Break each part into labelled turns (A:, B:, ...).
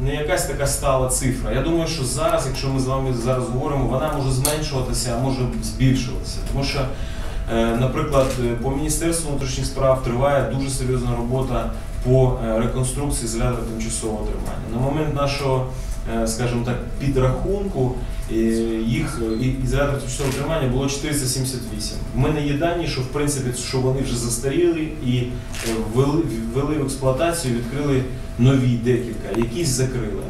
A: не якась така стала цифра. Я думаю, що зараз, якщо ми з вами зараз говоримо, вона може зменшуватися, а може збільшуватися. Тому що, е, наприклад, е, по Міністерству внутрішніх справ триває дуже серйозна робота по е, реконструкції ізолятора тимчасового тримання. На момент нашого, скажімо так, підрахунку е, їх е, і- ізолятор тимчасового тримання було 478. В мене є дані, що в принципі що вони вже застаріли і е, ввели, ввели в експлуатацію, відкрили нові декілька, якісь закрили.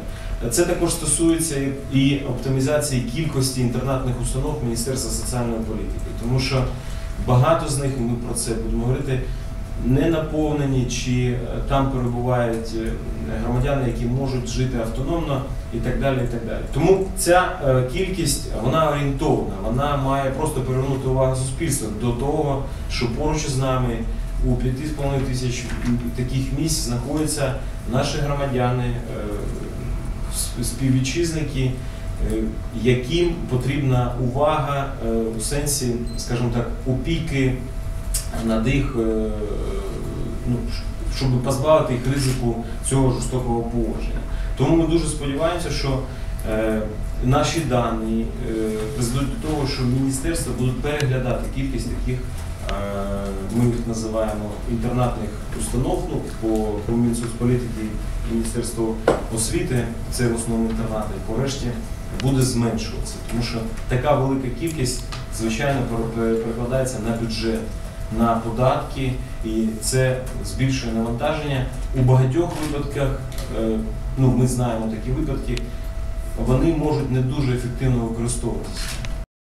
A: Це також стосується і- і оптимізації кількості інтернатних установ Міністерства соціальної політики, тому що багато з них, ми про це будемо говорити, не наповнені, чи е, там перебувають е, громадяни, які можуть жити автономно і так далі. і так далі. Тому ця е, кількість вона орієнтовна, вона має просто привернути увагу суспільства до того, що поруч із нами у 5,5 тисяч таких місць знаходяться наші громадяни, співвітчизники, яким потрібна увага у сенсі, скажімо так, опіки над їх, е, ну, щоб позбавити їх ризику цього жорстокого поводження. Тому ми дуже сподіваємося, що е, наші дані е, призведуть до того, що міністерства будуть переглядати кількість таких, ми їх називаємо інтернатних установ, ну, по, по Мінсоцполітики і Міністерство освіти, це в основному інтернати, порешті буде зменшуватися, тому що така велика кількість, звичайно, пер- пер- перекладається на бюджет, на податки, і це збільшує навантаження. У багатьох випадках, е, ну ми знаємо такі випадки, вони можуть не дуже ефективно використовуватися.